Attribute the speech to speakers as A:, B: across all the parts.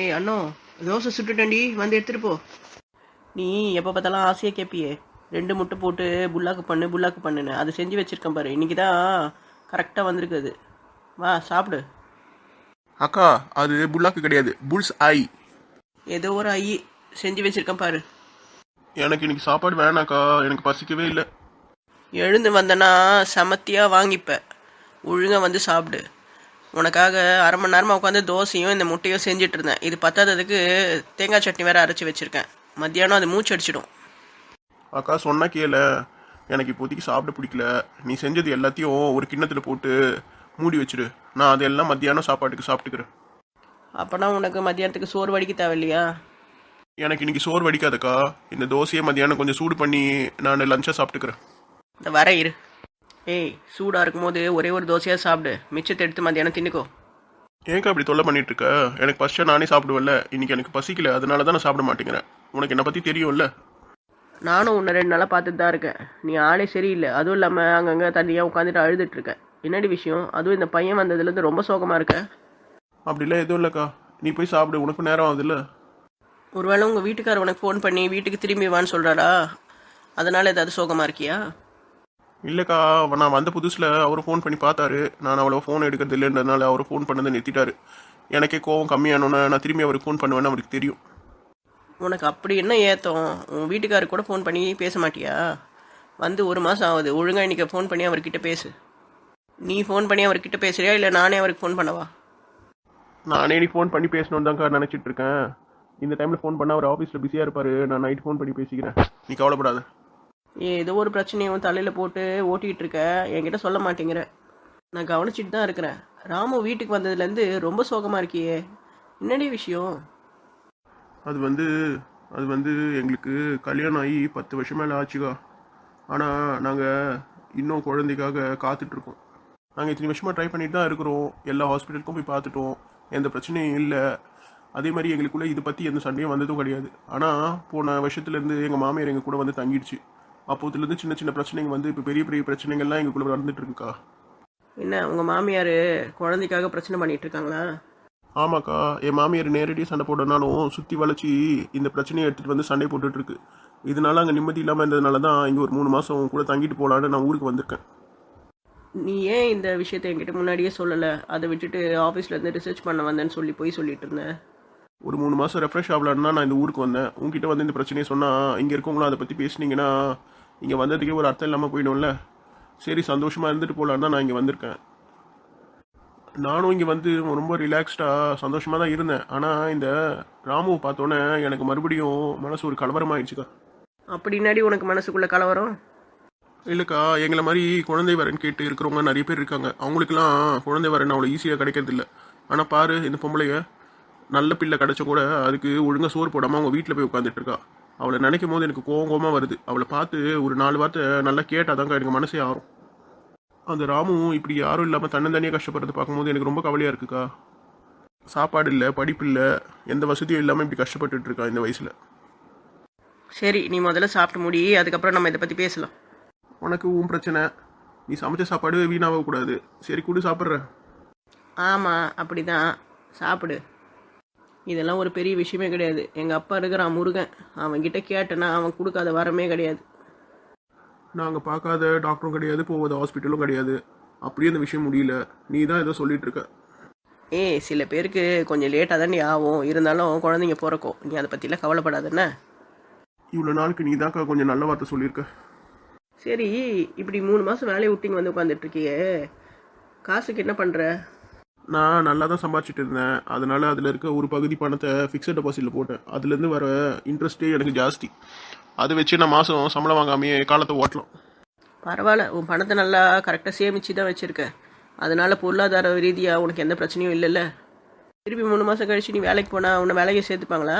A: ஏய் அண்ணோ தோசை சுட்டுட்டேன்டி வந்து எடுத்துட்டு போ. நீ எப்போ பார்த்தாலும் ஆசையாக கேட்பியே ரெண்டு முட்டை போட்டு புல்லாக்கு பண்ணு புல்லாக்கு பண்ணுன்னு. அதை செஞ்சு வச்சிருக்கேன் பாரு. இன்னைக்கு தான் கரெக்டாக வந்திருக்குது வா சாப்பிடு.
B: அக்கா அது புல்லாக்கு கிடையாது. புல்ஸ் ஐ.
A: ஏதோ ஒரு ஐ செஞ்சு வச்சிருக்கேன் பாரு.
B: எனக்கு இன்னைக்கு சாப்பாடு வேணாக்கா. எனக்கு பசிக்கவே இல்லை.
A: எழுந்து வந்தனா சமத்தியாக வாங்கிப்ப ஒழுங்கா வந்து சாப்பிடு. உனக்காக அரை மணி நேரமாக உட்காந்து தோசையும் இந்த முட்டையும் செஞ்சுட்டு இருந்தேன் இது பத்தாததுக்கு தேங்காய் சட்னி வேற அரைச்சி வச்சிருக்கேன். மத்தியானம் அது மூச்சு அடிச்சிடும்.
B: அக்கா சொன்னா கேள. எனக்கு இப்போதைக்கு சாப்பிட பிடிக்கல. நீ செஞ்சது எல்லாத்தையும் ஒரு கிண்ணத்தில் போட்டு மூடி வச்சிரு. நான் அதெல்லாம் மத்தியானம் சாப்பாட்டுக்கு சாப்பிட்டுக்கிறேன்.
A: அப்போனா உனக்கு மத்தியானத்துக்கு சோறு வடிக்க தேவையில்லையா?
B: எனக்கு இன்னைக்கு சோறு வடிக்காதக்கா. இந்த தோசையை மத்தியானம் கொஞ்சம் சூடு பண்ணி நான் லஞ்சை சாப்பிட்டுக்கிறேன்.
A: இந்த வர இரு. ஏய் சூடாக இருக்கும்போது ஒரே ஒரு தோசையாக சாப்பிடு. மிச்சத்தை எடுத்து மத்தியானம் தின்னுக்கோ.
B: ஏன்க்கா அப்படி தொல்லை பண்ணிட்டு இருக்க? எனக்கு ஃபர்ஸ்ட் நானே சாப்பிடுவேன்ல. இன்னைக்கு எனக்கு பசிக்கல. அதனால தான் நான் சாப்பிட மாட்டேங்கிறேன். உனக்கு என்னை பற்றி தெரியும்ல?
A: நானும் உன்னை ரெண்டு நாளாக பார்த்துட்டு தான் இருக்கேன். நீ ஆளே சரியில்லை. அதுவும் இல்லாமல் அங்கங்கே தனியாக உட்காந்துட்டு அழுதுட்டு இருக்க. என்னடி விஷயம்? அதுவும் இந்த பையன் வந்ததுலேருந்து ரொம்ப சோகமாக இருக்க.
B: அப்படிலாம் எதுவும் இல்லைக்கா. நீ போய் சாப்பிடு. உனக்கு நேரம் ஆகுதுல்ல.
A: ஒருவேளை உங்கள் வீட்டுக்காரர் உனக்கு ஃபோன் பண்ணி வீட்டுக்கு திரும்பி வான்னு சொல்கிறாரா அதனால் ஏதாவது சோகமாக இருக்கியா?
B: இல்லைக்கா நான் வந்த புதுசில் அவர் ஃபோன் பண்ணி பார்த்தாரு. நான் அவ்வளோ ஃபோன் எடுக்கிறது இல்லைன்றதுனால அவர் ஃபோன் பண்ணதை நிறுத்திட்டாரு. எனக்கே கோவம் கம்மியானோன்னே நான் திரும்பி அவருக்கு ஃபோன் பண்ணுவேன்னு அவருக்கு தெரியும்.
A: உனக்கு அப்படி என்ன ஏத்தம்? உன் வீட்டுக்காரர் கூட ஃபோன் பண்ணி பேச மாட்டியா? வந்து ஒரு மாதம் ஆகுது. ஒழுங்காக இன்னைக்கு ஃபோன் பண்ணி அவர்கிட்ட பேசு. நீ ஃபோன் பண்ணி அவர்கிட்ட பேசுறியா? இல்லை நானே அவருக்கு ஃபோன் பண்ணவா?
B: நானே நீ ஃபோன் பண்ணி பேசணும் தான்க்கா நினச்சிட்டு இருக்கேன். இந்த டைமில் ஃபோன் பண்ணால் அவர் ஆஃபீஸில் பிஸியாக இருப்பார். நான் நைட் ஃபோன் பண்ணி பேசிக்கிறேன். நீ கவலைப்படாத.
A: ஏதோ ஒரு பிரச்சனையும் தலையில் போட்டு ஓட்டிகிட்டு இருக்க. என்கிட்ட சொல்ல மாட்டேங்கிற. நான் கவனிச்சிட்டு தான் இருக்கிறேன். ராமு வீட்டுக்கு வந்ததுலேருந்து ரொம்ப சோகமாக இருக்கியே. என்னடி விஷயம்?
B: அது வந்து அது வந்து எங்களுக்கு கல்யாணம் ஆகி பத்து வருஷம் மேலே ஆச்சுக்கா. ஆனால் நாங்கள் இன்னும் குழந்தைக்காக காத்துட்ருக்கோம் நாங்கள் இத்தனை வருஷமாக ட்ரை பண்ணிட்டு தான் இருக்கிறோம். எல்லா ஹாஸ்பிட்டலுக்கும் போய் பார்த்துட்டோம். எந்த பிரச்சனையும் இல்லை. அதே மாதிரி எங்களுக்குள்ளே இதை பற்றி எந்த சண்டையும் வந்ததும் கிடையாது. ஆனால் போன வருஷத்துலேருந்து எங்கள் மாமியார் எங்கள் கூட வந்து தங்கிடுச்சு. அப்போதுலேருந்து சின்ன சின்ன பிரச்சனைங்க வந்து இப்போ பெரிய பெரிய பிரச்சனைகள்லாம் எங்களுக்குள்ள நடந்துட்டு இருக்குக்கா
A: என்ன உங்கள் மாமியார் குழந்தைக்காக பிரச்சனை பண்ணிட்டு இருக்காங்களா
B: ஆமாக்கா என் மாமியார் நேரடியாக சண்டை போடனாலும் சுற்றி வளைச்சி இந்த பிரச்சனையை எடுத்துகிட்டு வந்து சண்டை போட்டுட்டு இருக்கு இதனால அங்கே நிம்மதி இல்லாமல் இருந்ததுனால தான் இங்கே ஒரு மூணு மாதம் கூட தங்கிட்டு போகலான்னு நான் ஊருக்கு வந்திருக்கேன்.
A: நீ ஏன் இந்த விஷயத்தை என்கிட்ட முன்னாடியே சொல்லலை? அதை விட்டுட்டு ஆஃபீஸில் இருந்து ரிசர்ச் பண்ண வந்தேன்னு சொல்லி போய் சொல்லிட்டு இருந்தேன்
B: ஒரு மூணு மாதம் ரெஃப்ரெஷ் ஆகலான்னு நான் இந்த ஊருக்கு வந்தேன். உங்ககிட்ட வந்து இந்த பிரச்சனையை சொன்னால் இங்கே இருக்கவங்களும் அதை பற்றி பேசுனீங்கன்னா இங்கே வந்ததுக்கே ஒரு அர்த்தம் இல்லாமல் போயிடும்ல? சரி சந்தோஷமாக இருந்துட்டு போகலான்னு தான் நான் இங்கே வந்திருக்கேன். நானும் இங்கே வந்து ரொம்ப ரிலாக்ஸ்டாக சந்தோஷமாக தான் இருந்தேன். ஆனால் இந்த ராமுவை பார்த்தோன்னே எனக்கு மறுபடியும் மனசு ஒரு கலவரமாயிடுச்சுக்கா
A: அப்படின்னாடி உனக்கு மனசுக்குள்ள கலவரம்?
B: இல்லைக்கா எங்களை மாதிரி குழந்தை வரன் கேட்டு இருக்கிறவங்க நிறைய பேர் இருக்காங்க. அவங்களுக்குலாம் குழந்தை வரன் அவ்வளோ ஈஸியாக கிடைக்கிறது இல்லை ஆனால் பாரு இந்த பொம்பளைங்க நல்ல பிள்ளை கிடைச்ச கூட அதுக்கு ஒழுங்காக சோறு போடாமல் அவங்க வீட்டில் போய் உட்காந்துட்டு இருக்கா. அவளை நினைக்கும் போது எனக்கு கோவமாக வருது. அவளை பார்த்து ஒரு நாலு வார்த்தை நல்லா கேட்டாதாங்க எனக்கு மனசே ஆறும். அந்த ராமும் இப்படி யாரும் இல்லாமல் தன்னந்தனியாக கஷ்டப்படுறது பார்க்கும்போது எனக்கு ரொம்ப கவலையாக இருக்குக்கா. சாப்பாடு இல்லை படிப்பு இல்லை எந்த வசதியும் இல்லாமல் இப்படி கஷ்டப்பட்டுட்டு இருக்கா இந்த வயசில்.
A: சரி நீ முதல்ல சாப்பிட்டு முடி அதுக்கப்புறம் நம்ம இதை பற்றி பேசலாம்.
B: உனக்கு உன் பிரச்சனை. நீ சமைச்ச சாப்பாடு வீணாக கூடாது சரி கூட சாப்பிட்றேன்.
A: ஆமாம் அப்படி தான் சாப்பிடு. இதெல்லாம் ஒரு பெரிய விஷயமே கிடையாது. எங்கள் அப்பா இருக்கிறான் முருகன். அவன்கிட்ட கேட்டேன்னா அவன் கொடுக்காத வரமே கிடையாது.
B: நாங்கள் பார்க்காத டாக்டரும் கிடையாது போகாத ஹாஸ்பிட்டலும் கிடையாது. அப்படியே இந்த விஷயம் முடியல. நீ தான் ஏதோ சொல்லிட்டு இருக்க.
A: ஏய் சில பேருக்கு கொஞ்சம் லேட்டாக தாண்டி ஆகும். இருந்தாலும் குழந்தைங்க பிறக்கும் நீ அதை பற்றிலாம் கவலைப்படாதண்ணே
B: இவ்வளோ நாளுக்கு நீ தான்க்கா கொஞ்சம் நல்ல வார்த்தை சொல்லியிருக்க.
A: சரி இப்படி மூணு மாதம் வேலையை விட்டிங்க வந்து உட்காந்துட்டு இருக்கியே. காசுக்கு என்ன பண்ணுற
B: நான் நல்லா தான் சம்பாதிச்சிட்டு இருந்தேன். அதனால அதில் இருக்க ஒரு பகுதி பணத்தை ஃபிக்ஸட் டெபாசிட்டில் போட்டேன். அதுலேருந்து வர இன்ட்ரெஸ்ட்டே எனக்கு ஜாஸ்தி. அதை வச்சு நான் மாதம் சம்பளம் வாங்காமையே காலத்தை ஓட்டலாம்.
A: பரவாயில்ல. உன் பணத்தை நல்லா கரெக்டாக சேமிச்சு தான் வச்சுருக்க. அதனால பொருளாதார ரீதியாக உனக்கு எந்த பிரச்சனையும் இல்லைல்ல? திருப்பி மூணு மாதம் கழிச்சு நீ வேலைக்கு போனால் உன்னை வேலையை சேர்த்துப்பாங்களா?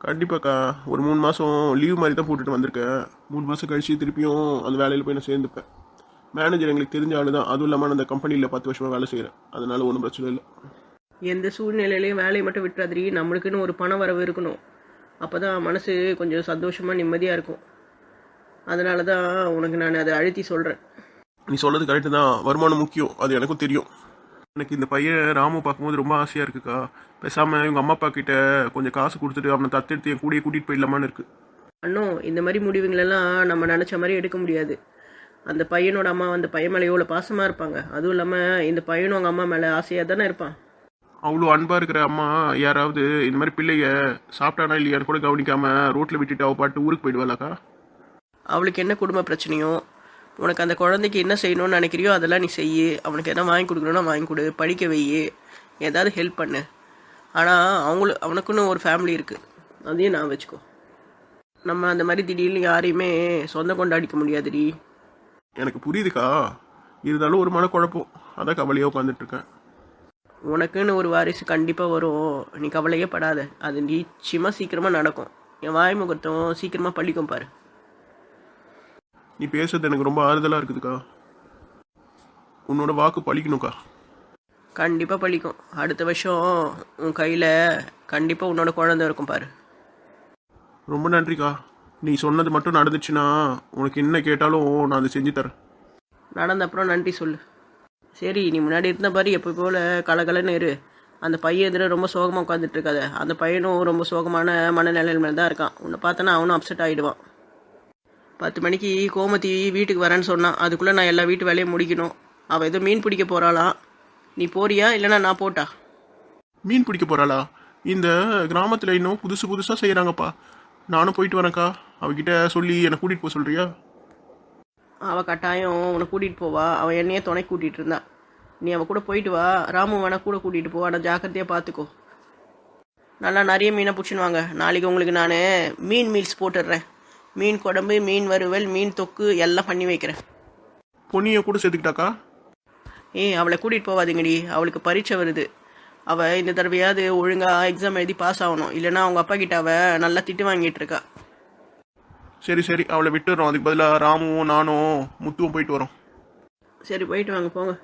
B: கண்டிப்பாக்கா. ஒரு மூணு மாதம் லீவ் மாதிரி தான் போட்டுட்டு வந்திருக்கேன். மூணு மாதம் கழிச்சு திருப்பியும் அந்த வேலையில் போய் நான் சேர்ந்துப்பேன். மேனேஜர் எங்களுக்கு தெரிஞ்ச ஆளு தான். அதுவும் இல்லாமல் அந்த கம்பெனியில் பத்து வருஷமாக வேலை செய்கிறேன் அதனால ஒன்றும் பிரச்சனை இல்லை.
A: எந்த சூழ்நிலையிலையும் வேலையை மட்டும் விட்டுறாதிரி நம்மளுக்குன்னு ஒரு பண வரவு இருக்கணும். அப்போ தான் மனசு கொஞ்சம் சந்தோஷமாக நிம்மதியாக இருக்கும். அதனால தான் உனக்கு நான் அதை அழுத்தி சொல்கிறேன்
B: நீ சொல்றது கரெக்டு தான். வருமானம் முக்கியம். அது எனக்கும் தெரியும். எனக்கு இந்த பையன் ராமு பார்க்கும்போது ரொம்ப ஆசையாக இருக்குக்கா. பேசாமல் இவங்க அம்மா அப்பா கிட்ட கொஞ்சம் காசு கொடுத்துட்டு அவனை தத்தெடுத்து என் கூடயே கூட்டிகிட்டு போயிடலாமான்னு இருக்கு.
A: அண்ணோ இந்த மாதிரி முடிவுங்களெல்லாம் நம்ம நினச்ச மாதிரி எடுக்க முடியாது. அந்த பையனோட அம்மா அந்த பையன் மேலே எவ்வளோ பாசமாக இருப்பாங்க. அதுவும் இல்லாமல் இந்த பையனும் அவங்க அம்மா மேலே ஆசையாக தானே இருப்பான்.
B: அவ்வளோ அன்பாக இருக்கிற அம்மா யாராவது இந்த மாதிரி பிள்ளைய சாப்பிட்டானா இல்லையான்னு கூட கவனிக்காமல் ரோட்டில் விட்டுட்டு அவ பாட்டு ஊருக்கு போயிடுவாளாக்கா?
A: அவளுக்கு என்ன குடும்ப பிரச்சனையோ உனக்கு அந்த குழந்தைக்கு என்ன செய்யணும்னு நினைக்கிறியோ அதெல்லாம் நீ செய்யு. அவனுக்கு என்ன வாங்கி கொடுக்கணும்னா வாங்கி கொடு படிக்க வை ஏதாவது ஹெல்ப் பண்ணு. ஆனால் அவங்களு அவனுக்குன்னு ஒரு ஃபேமிலி இருக்குது அதையும் நான் வச்சுக்கோ. நம்ம அந்த மாதிரி திடீர்னு யாரையுமே சொந்த கொண்டாடிக்க முடியாதுடி.
B: எனக்கு புரியுதுக்கா? இருந்தாலும் ஒரு மனக்குழப்பம். அதான் கவலையாக உட்காந்துட்டு இருக்கேன்
A: உனக்குன்னு ஒரு வாரிசு கண்டிப்பாக வரும். நீ கவலையே படாத. அது நிச்சயமாக சீக்கிரமாக நடக்கும். என் வாய் முகூர்த்தம் சீக்கிரமாக பழிக்கும் பாரு.
B: நீ பேசுறது எனக்கு ரொம்ப ஆறுதலாக இருக்குதுக்கா. உன்னோட வாக்கு பழிக்கணும்க்கா.
A: கண்டிப்பாக பழிக்கும். அடுத்த வருஷம் உன் கையில் கண்டிப்பாக உன்னோட குழந்தை இருக்கும் பாரு.
B: ரொம்ப நன்றிக்கா. நீ சொன்னது மட்டும் நடந்துச்சுன்னா உனக்கு என்ன கேட்டாலும் நான் அதை செஞ்சு தரேன்.
A: நடந்த அப்புறம் நன்றி சொல்லு. சரி நீ முன்னாடி இருந்த பாரு எப்போ போல் கலகலன்னு இரு. அந்த பையன் எதிர ரொம்ப சோகமாக உட்காந்துட்டு இருக்காத. அந்த பையனும் ரொம்ப சோகமான மனநிலையில் மேலே தான் இருக்கான். உன்னை பார்த்தனா அவனும் அப்செட் ஆகிடுவான் பத்து மணிக்கு கோமதி வீட்டுக்கு வரேன்னு சொன்னான் அதுக்குள்ளே நான் எல்லா வீட்டு வேலையும் முடிக்கணும். அவள் ஏதோ மீன் பிடிக்க போகிறாளாம் நீ போறியா? இல்லைன்னா நான் போட்டா?
B: மீன் பிடிக்க போறாளா? இந்த கிராமத்தில் இன்னும் புதுசு புதுசாக செய்கிறாங்கப்பா நானும் போயிட்டு வரேன்க்கா. அவகிட்ட சொல்லி என்னை கூட்டிகிட்டு போக சொல்கிறியா
A: அவள் கட்டாயம் உன்னை கூட்டிகிட்டு போவா. அவள் என்னையே துணை கூட்டிகிட்டு இருந்தா. நீ அவள் கூட போயிட்டு வா. ராமு வேணா கூட கூட்டிகிட்டு போ. ஆனால் ஜாக்கிரதையாக பார்த்துக்கோ நல்லா நிறைய மீனை பிடிச்சின்னு வாங்க. நாளைக்கு உங்களுக்கு நான் மீன் மீல்ஸ் போட்டுடுறேன். மீன் குழம்பு மீன் வறுவல் மீன் தொக்கு எல்லாம் பண்ணி வைக்கிறேன்.
B: பொன்னியை கூட சேர்த்துக்கிட்டாக்கா?
A: ஏய் அவளை கூட்டிகிட்டு போவாதீங்கடி. அவளுக்கு பரீட்சை வருது. அவள் இந்த தடவையாவது ஒழுங்காக எக்ஸாம் எழுதி பாஸ் ஆகணும். இல்லைன்னா அவங்க அப்பா கிட்ட அவள் நல்லா திட்டு வாங்கிட்டு இருக்கா.
B: சரி சரி. அவளை விட்டுடுறோம். அதுக்கு பதிலாக ராமுவும் நானும் முத்துவும் போயிட்டு வரோம்.
A: சரி போயிட்டு வாங்க போங்க.